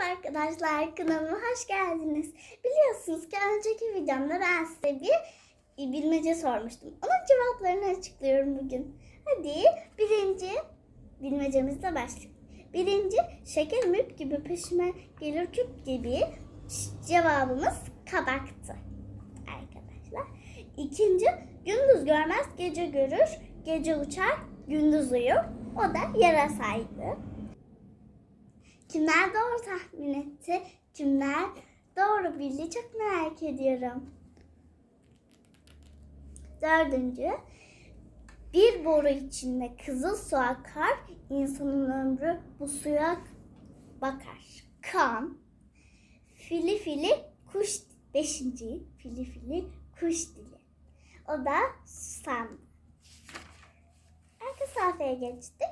Merhaba arkadaşlar kanalıma hoş geldiniz. Biliyorsunuz ki önceki videomda ben size bir bilmece sormuştum. Onun cevaplarını açıklıyorum bugün. Hadi birinci bilmecemizle başlayalım. Birinci şeker müp gibi peşime gelir küp gibi cevabımız kabaktı arkadaşlar. İkinci gündüz görmez gece görür gece uçar gündüz uyur o da yarasaydı. Kimler doğru tahmin etti? Kimler doğru bildi? Çok merak ediyorum. Dördüncü. Bir boru içinde kızıl su akar. insanın ömrü bu suya bakar. Kan. Fili fili kuş. Beşinci. Fili fili kuş dili. O da susam. Arka sayfaya geçtik.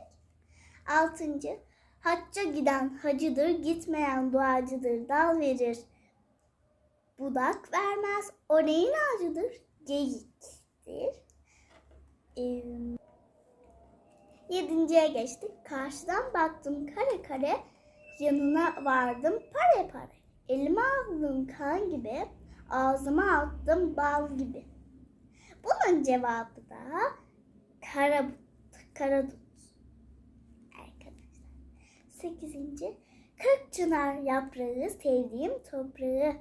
Altıncı. Hacca giden hacıdır, gitmeyen duacıdır, dal verir. Budak vermez, o neyin ağacıdır? Geyiktir. Ee, yedinciye geçtik. Karşıdan baktım kare kare, yanına vardım pare pare. Elime aldım kan gibi, ağzıma attım bal gibi. Bunun cevabı da kara, kara dut. Arkadaşlar. Sekizinci. Kırk çınar yaprağı sevdiğim toprağı.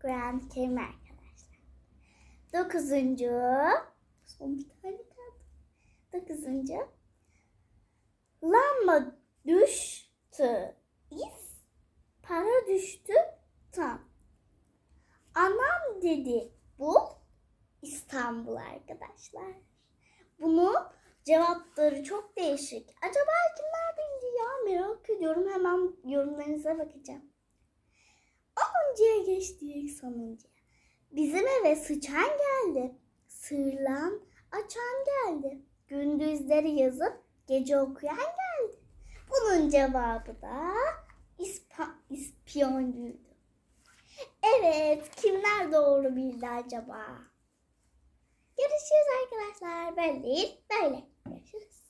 Grand kelime arkadaşlar. Dokuzuncu. Son bir tane kaldı. Dokuzuncu. Lamba düştü. İz. Para düştü. Tam. Anam dedi bul. İstanbul arkadaşlar. Bunu cevapları çok değişik. Acaba kimler merak ediyorum. Hemen yorumlarınıza bakacağım. Onuncuya geçtik sonuncuya. Bizim eve sıçan geldi. Sırlan açan geldi. Gündüzleri yazıp gece okuyan geldi. Bunun cevabı da ispa, ispiyoncuydu. Evet, kimler doğru bildi acaba? Görüşürüz arkadaşlar. Böyle değil, böyle. Görüşürüz.